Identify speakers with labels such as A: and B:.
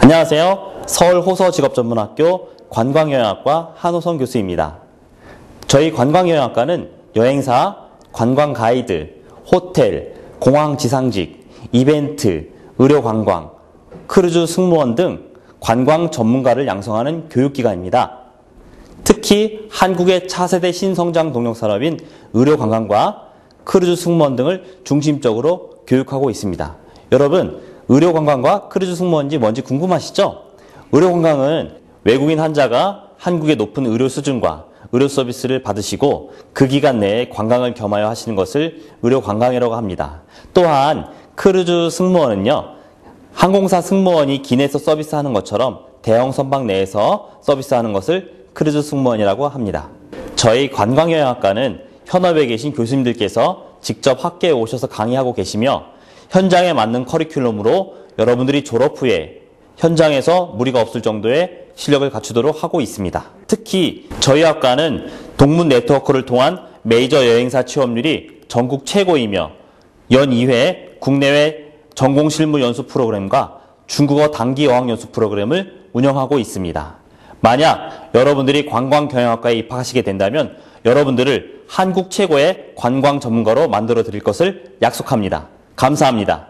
A: 안녕하세요. 서울 호서 직업전문학교 관광여행학과 한호성 교수입니다. 저희 관광여행학과는 여행사, 관광 가이드, 호텔, 공항 지상직, 이벤트, 의료 관광, 크루즈 승무원 등 관광 전문가를 양성하는 교육기관입니다. 특히 한국의 차세대 신성장 동력 산업인 의료 관광과 크루즈 승무원 등을 중심적으로 교육하고 있습니다. 여러분, 의료관광과 크루즈 승무원인지 뭔지 궁금하시죠? 의료관광은 외국인 환자가 한국의 높은 의료 수준과 의료 서비스를 받으시고 그 기간 내에 관광을 겸하여 하시는 것을 의료 관광이라고 합니다. 또한 크루즈 승무원은요, 항공사 승무원이 기내에서 서비스하는 것처럼 대형 선박 내에서 서비스하는 것을 크루즈 승무원이라고 합니다. 저희 관광여행학과는 현업에 계신 교수님들께서 직접 학교에 오셔서 강의하고 계시며 현장에 맞는 커리큘럼으로 여러분들이 졸업 후에 현장에서 무리가 없을 정도의 실력을 갖추도록 하고 있습니다. 특히 저희 학과는 동문 네트워크를 통한 메이저 여행사 취업률이 전국 최고이며 연 2회 국내외 전공 실무 연수 프로그램과 중국어 단기 어학 연수 프로그램을 운영하고 있습니다. 만약 여러분들이 관광 경영학과에 입학하시게 된다면 여러분들을 한국 최고의 관광 전문가로 만들어 드릴 것을 약속합니다. 감사합니다.